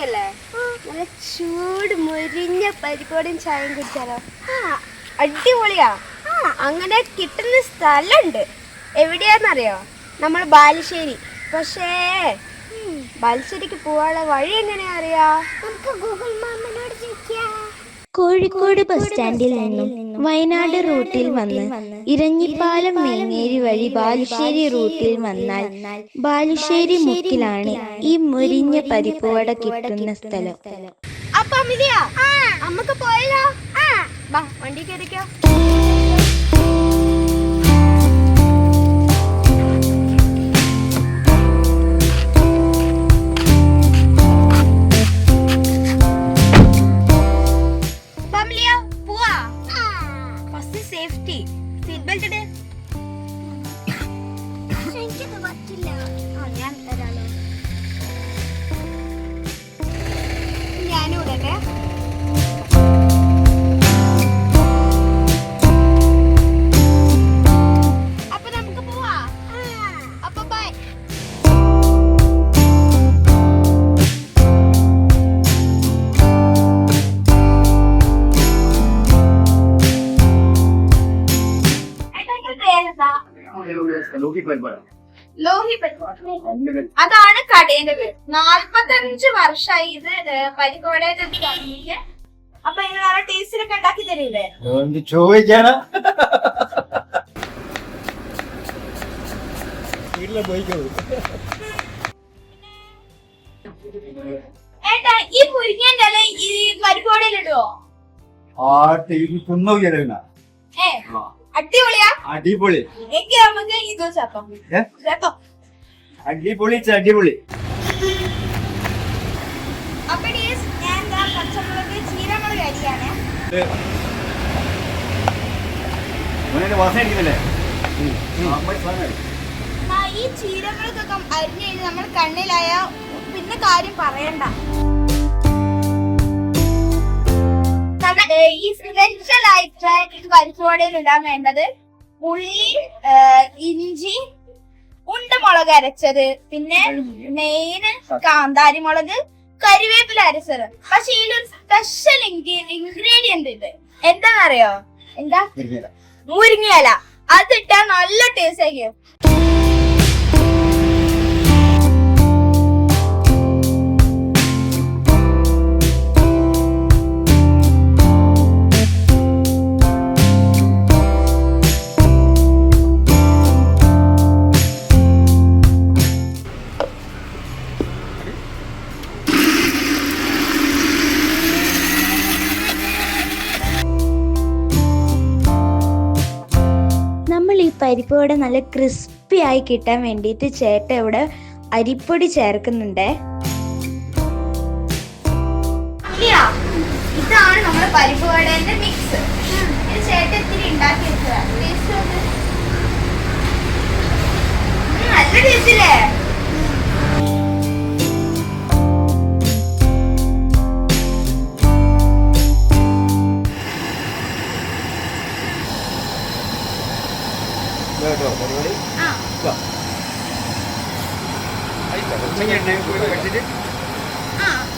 നമുക്കല്ലേ നല്ല ചൂട് മുരിഞ്ഞ പരിപ്പോടും ചായയും കുടിച്ചാലോ? അടിപൊളിയാ. അങ്ങനെ കിട്ടുന്ന സ്ഥലമുണ്ട്. എവിടെയാന്നറിയോ നമ്മൾ ബാലുശ്ശേരി. പക്ഷേ ബാലുശ്ശേരിക്ക് പോവാനുള്ള വഴി എങ്ങനെയാ അറിയാ? നമുക്ക് ഗൂഗിൾ മാമിനോട് ചോദിക്കാം. കോഴിക്കോട് ബസ് സ്റ്റാൻഡിൽ നിന്നും വയനാട് റൂട്ടിൽ വന്ന് ഇരഞ്ഞിപ്പാലം മേങ്ങേരി വഴി ബാലുശ്ശേരി റൂട്ടിൽ വന്നാൽ ബാലുശ്ശേരി മുക്കിലാണ് ഈ മുരിഞ്ഞ പരിപ്പുവട കിട്ടുന്ന സ്ഥലം. അപ്പൊ നമുക്ക് പോയല്ലോ. വണ്ടി കയറിക്കോ. സേഫ്റ്റി സീറ്റ് ബെൽറ്റ് ഇട്. പറ്റില്ല. ഞാൻ തരാലോ അതാണ് കടേന്റെ പേര്. നാല്പത്തഞ്ച് വർഷമായി ഇത് പരിക്കോടെ തുടങ്ങിയിട്ട് അപ്പൊ നിങ്ങൾ ആ ടേസ്റ്റിലൊക്കെ ഉണ്ടാക്കി തരില്ലേ ചോദിക്കാനാ? ഏട്ടാ ഈ മുരിങ്ങന്റെ ഇല ഈ ആ ടീ തിന്നോക്കിയാ ഏ. അടിപൊളിയാ? അടിപൊളി. എങ്കിൽ നമുക്ക് ഇത് ഏ? അടിപൊളി ച്ച അടിപൊളി. അപ്പൊ ഡീസ് ഞാൻ ദാ പച്ചമുളക് ചീരമുളക് അരിയാണ്. മോനെ വാസന അടിക്കുന്നില്ലേ അമ്മ സാധനം എന്നാ ഈ ചീരമുളകൊക്കെ അരിഞ്ഞു കഴിഞ്ഞ് നമ്മൾ കണ്ണിലായ പിന്നെ കാര്യം പറയണ്ട. ഈ ലൈഫ് ഇടാൻ വേണ്ടത് ഉള്ളി ഇഞ്ചി ഇഞ്ചി ഉണ്ടമുളക് അരച്ചത് പിന്നെ മെയിന് കാന്താരി മുളക് കരിവേപ്പില അരച്ചത്. പക്ഷെ ഇതിലൊരു സ്പെഷ്യൽ ഇൻഗ്രീഡിയന്റ് ഇത്. എന്താണെന്നറിയോ? എന്താ? മുരിങ്ങയില. അതിട്ടാ നല്ല ടേസ്റ്റ് ആയിരിക്കും. ഈ ഇവിടെ നല്ല ക്രിസ്പി ആയി കിട്ടാൻ വേണ്ടിയിട്ട് ചേട്ട ഇവിടെ അരിപ്പൊടി ചേർക്കുന്നുണ്ട്. ഇതാണ് നമ്മുടെ പരിപ്പ് വടേന്റെ മിക്സ് ഇത് ചേട്ടൻ ഇത്തിരി ഉണ്ടാക്കി വെച്ചതാ. നല്ല ടേസ്റ്റ് ഇല്ലേ? കേട്ടോ പരിപാടി?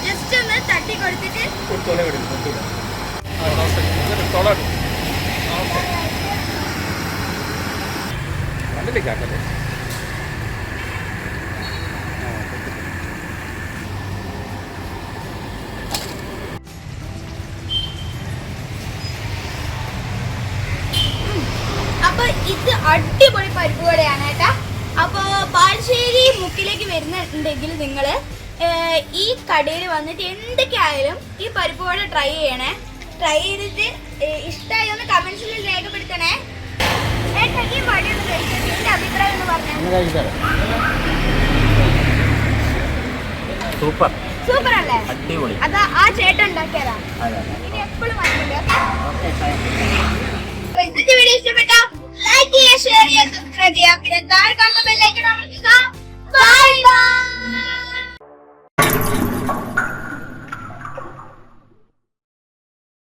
ജസ്റ്റ് ഒന്ന് തട്ടി കൊടുത്തിട്ട് കൊടുത്തോലെ കൊടുക്കും കണ്ടില്ലേ അപ്പൊ ഇത് അടിപൊളി പരിപ്പ് വടയാണ് കേട്ടാ. അപ്പോൾ ബാലുശ്ശേരി മുക്കിലേക്ക് വരുന്നുണ്ടെങ്കിൽ നിങ്ങൾ ഈ കടയിൽ വന്നിട്ട് എന്തൊക്കെ ആയാലും ഈ പരിപ്പ് വട ട്രൈ ചെയ്യണേ. ട്രൈ ചെയ്തിട്ട് ഇഷ്ടമായി ഇഷ്ടായി ഒന്ന് കമൻസിൽ രേഖപ്പെടുത്തണേ. ഏട്ടാ ഈ വടയൊന്ന് കഴിച്ചിട്ട് എന്റെ അഭിപ്രായം എന്ന് പറഞ്ഞാൽ സൂപ്പർ. സൂപ്പർ അല്ലേ? അടിപൊളി. അതാ ആ ചേട്ടൻ ഉണ്ടാക്കിയതാ. ഇനി എപ്പോഴും മനസ്സിലാക്കാം लाइक किया शेयर ये सब्सक्राइब किया अपने दार का बेल आइकन ऑन किया बाय बाय